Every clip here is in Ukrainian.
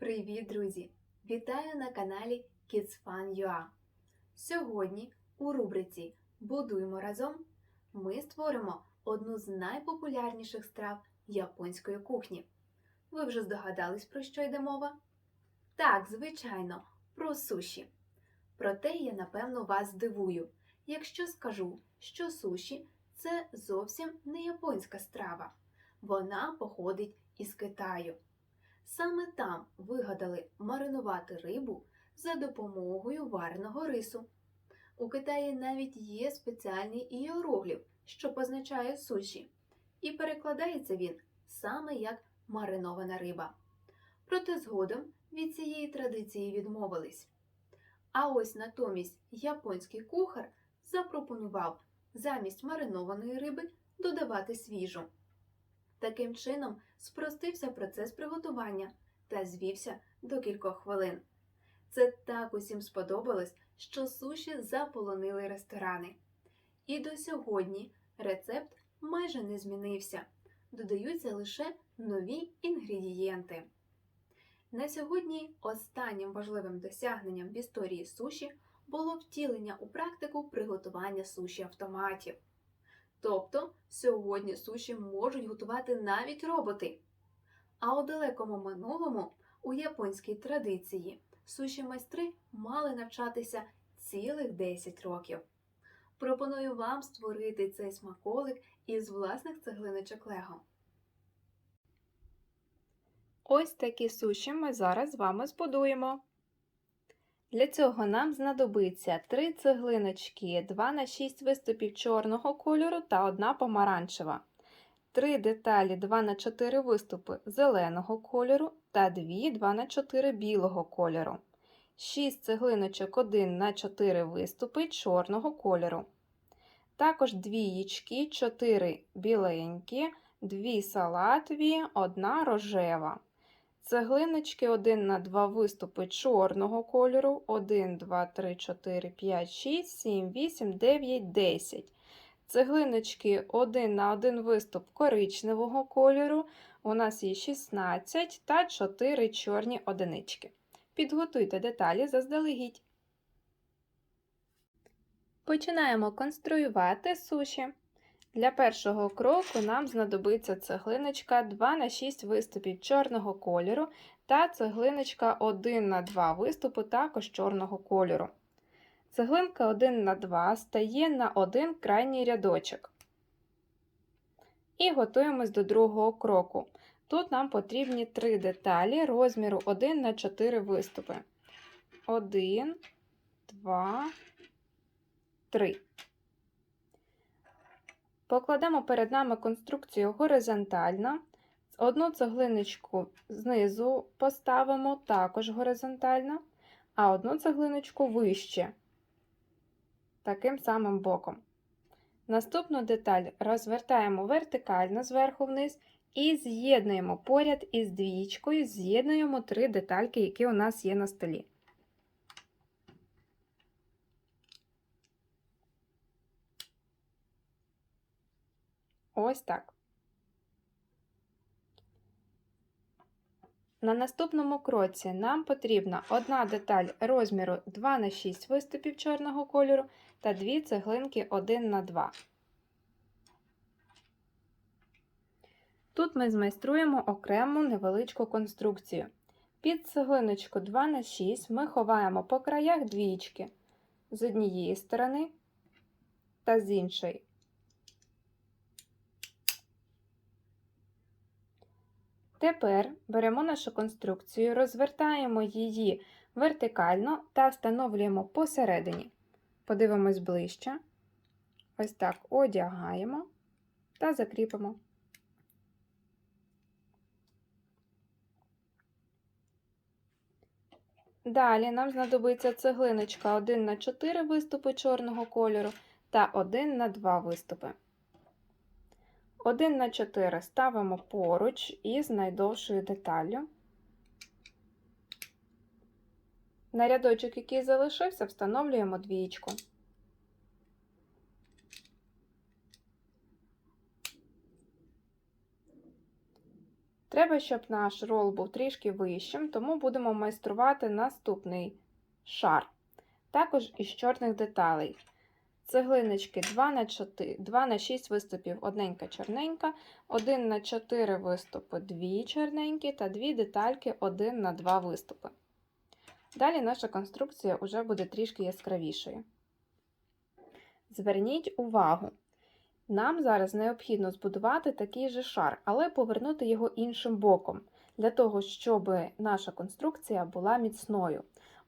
Привіт, друзі! Вітаю на каналі KidsFun.ua Сьогодні у рубриці Будуємо разом ми створимо одну з найпопулярніших страв японської кухні. Ви вже здогадались, про що йде мова? Так, звичайно, про суші. Проте я напевно вас здивую, якщо скажу, що суші це зовсім не японська страва. Вона походить із Китаю. Саме там вигадали маринувати рибу за допомогою вареного рису. У Китаї навіть є спеціальний іерогліф, що позначає суші, і перекладається він саме як маринована риба. Проте згодом від цієї традиції відмовились. А ось натомість японський кухар запропонував замість маринованої риби додавати свіжу. Таким чином спростився процес приготування та звівся до кількох хвилин. Це так усім сподобалось, що суші заполонили ресторани. І до сьогодні рецепт майже не змінився, додаються лише нові інгредієнти. На сьогодні останнім важливим досягненням в історії суші було втілення у практику приготування суші автоматів. Тобто сьогодні суші можуть готувати навіть роботи. А у далекому минулому, у японській традиції, суші майстри мали навчатися цілих 10 років. Пропоную вам створити цей смаколик із власних цеглиночок Лего. Ось такі суші ми зараз з вами збудуємо. Для цього нам знадобиться 3 цеглиночки, 2 на 6 виступів чорного кольору та 1 помаранчева, 3 деталі 2 на 4 виступи зеленого кольору та 2 2 на 4 білого кольору, 6 цеглиночок 1 на 4 виступи чорного кольору. Також двієчки, 4 біленькі, 2 салатові, 1 рожева. Цеглиночки 1 на 2 виступи чорного кольору, 1, 2, 3, 4, 5, 6, 7, 8, 9, 10. Цеглиночки 1 на 1 виступ коричневого кольору. У нас є 16 та 4 чорні одинички. Підготуйте деталі заздалегідь. Починаємо конструювати суші. Для першого кроку нам знадобиться цеглиночка 2 на 6 виступів чорного кольору та цеглиночка 1 на 2 виступи також чорного кольору. Цеглинка 1 на 2 стає на один крайній рядочок. І готуємось до другого кроку. Тут нам потрібні три деталі розміру 1 на 4 виступи. 1, 2, 3. Покладемо перед нами конструкцію горизонтально. Одну цеглиночку знизу поставимо також горизонтально, а одну цеглиночку вище, таким самим боком. Наступну деталь розвертаємо вертикально зверху вниз і з'єднуємо поряд із двічкою, з'єднуємо три детальки, які у нас є на столі. Ось так. На наступному кроці нам потрібна одна деталь розміру 2 на 6 виступів чорного кольору та дві цеглинки 1 на 2. Тут ми змайструємо окрему невеличку конструкцію. Під цеглиночку 2 на 6 ми ховаємо по краях двічки з однієї сторони та з іншої. Тепер беремо нашу конструкцію, розвертаємо її вертикально та встановлюємо посередині. Подивимось ближче. Ось так одягаємо та закріпимо. Далі нам знадобиться цеглиночка 1 на 4 виступи чорного кольору та 1 на 2 виступи. 1 на 4 ставимо поруч із найдовшою деталлю. На рядочок, який залишився, встановлюємо двічку. Треба, щоб наш рол був трішки вищим, тому будемо майструвати наступний шар. Також із чорних деталей. Цеглиночки 2 на 4, 2 на 6 виступів, одненька чорненька, 1 на 4 виступи, 2 чорненькі та 2 детальки 1 на 2 виступи. Далі наша конструкція вже буде трішки яскравішою. Зверніть увагу, нам зараз необхідно збудувати такий же шар, але повернути його іншим боком, для того, щоб наша конструкція була міцною.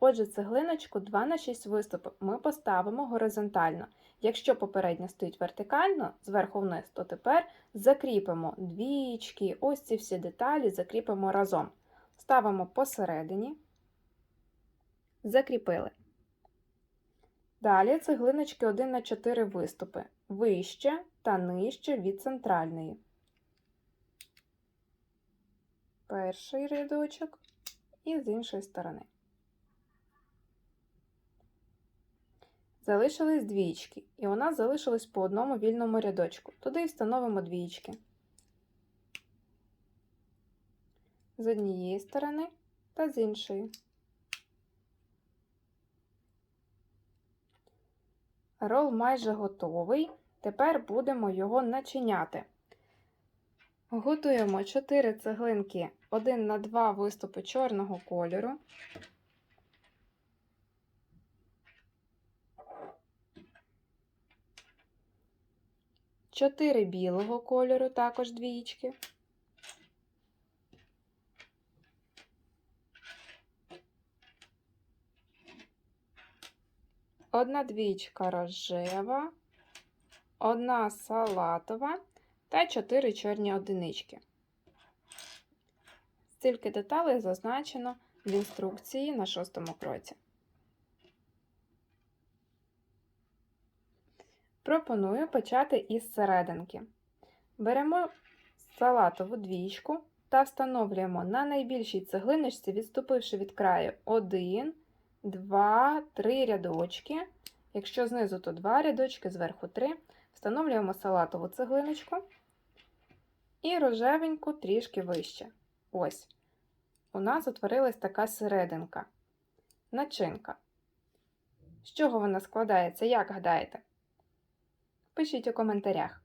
Отже, цеглиночку 2 на 6 виступів ми поставимо горизонтально. Якщо попередня стоїть вертикально, зверху вниз, то тепер закріпимо двічки, ось ці всі деталі закріпимо разом. Ставимо посередині, закріпили. Далі цеглиночки 1 на 4 виступи, вище та нижче від центральної. Перший рядочок і з іншої сторони. Залишились двічки, і у нас залишилось по одному вільному рядочку. Туди і встановимо двічки. З однієї сторони та з іншої. Рол майже готовий. Тепер будемо його начиняти. Готуємо 4 цеглинки 1 на 2 виступи чорного кольору. Чотири білого кольору, також двічки. Одна двічка рожева, одна салатова та чотири чорні одинички. Стільки деталей зазначено в інструкції на шостому кроці. Пропоную почати із серединки. Беремо салатову двічку та встановлюємо на найбільшій цеглиночці, відступивши від краю 1, 2, 3 рядочки. Якщо знизу, то 2 рядочки, зверху 3. Встановлюємо салатову цеглиночку і рожевеньку трішки вище. Ось. У нас утворилась така серединка. Начинка. З чого вона складається, як гадаєте? Пишіть у коментарях.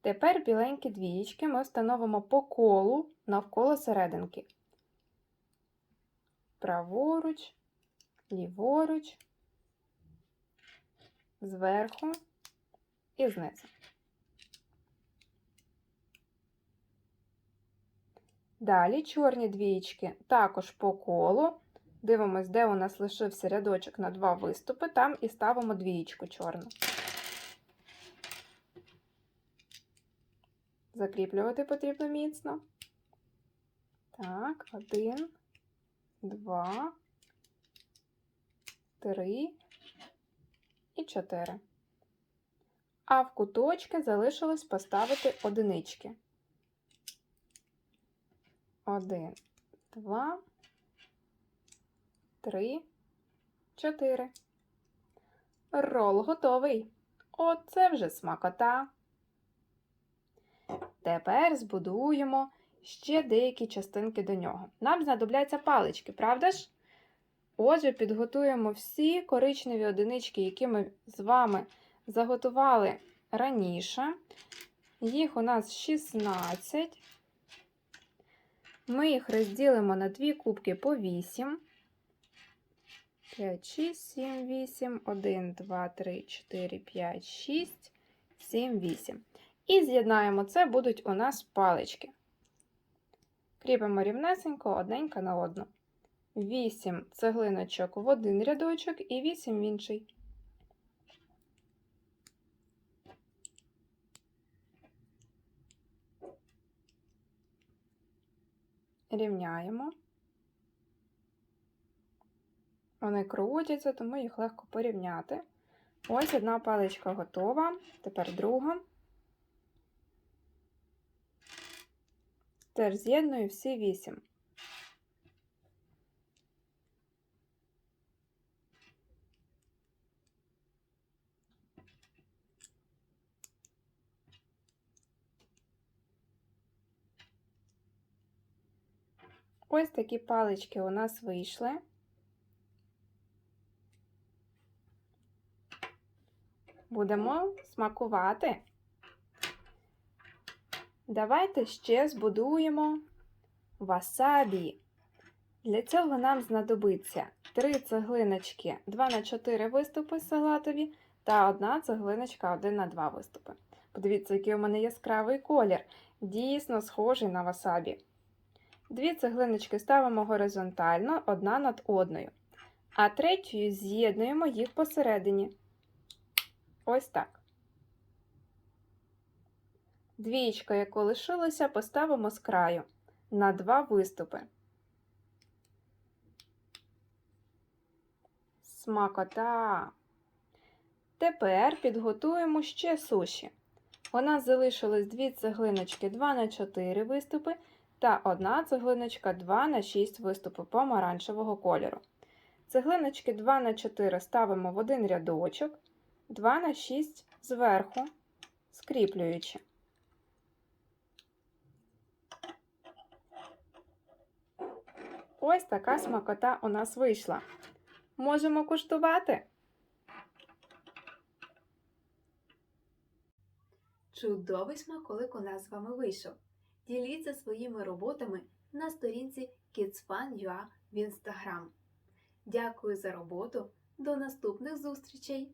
Тепер біленькі двієчки ми встановимо по колу навколо серединки. Праворуч, ліворуч, зверху і знизу. Далі чорні двієчки також по колу. Дивимось, де у нас лишився рядочок на два виступи, там і ставимо двієчку чорну. Закріплювати потрібно міцно. Так, один, два, три і чотири. А в куточки залишилось поставити одинички. Один, два, три, чотири. Рол готовий. Оце вже смакота. Тепер збудуємо ще деякі частинки до нього. Нам знадобляться палички, правда ж? Отже, підготуємо всі коричневі одинички, які ми з вами заготували раніше. Їх у нас 16. Ми їх розділимо на дві кубки по 8. 5, 6, 7, 8, 1, 2, 3, 4, 5, 6, 7, 8. І з'єднаємо це будуть у нас палички. Кріпимо рівнесенько одненька на одну. 8 цеглиночок в один рядочок і 8 в інший. Рівняємо. Вони крутяться, тому їх легко порівняти. Ось одна паличка готова, тепер друга. Теж з'єдную всі вісім. Ось такі палички у нас вийшли. Будемо смакувати. Давайте ще збудуємо васабі. Для цього нам знадобиться 3 цеглиночки 2 на 4 виступи салатові та одна цеглиночка 1 на 2 виступи. Подивіться, який у мене яскравий колір. Дійсно схожий на васабі. Дві цеглиночки ставимо горизонтально одна над одною, а третьою з'єднуємо їх посередині. Ось так. Двієчка, яку лишилося, поставимо з краю на два виступи. Смакота. Тепер підготуємо ще суші. У нас залишилось дві цеглиночки 2 на 4 виступи та одна цеглиночка 2 на 6 виступи помаранчевого кольору. Цеглиночки 2 на 4 ставимо в один рядочок, 2 на 6 зверху, скріплюючи. Ось така смакота у нас вийшла. Можемо куштувати. Чудовий смаколик у нас з вами вийшов. Діліться своїми роботами на сторінці KidsFun.ua в Instagram. Дякую за роботу. До наступних зустрічей!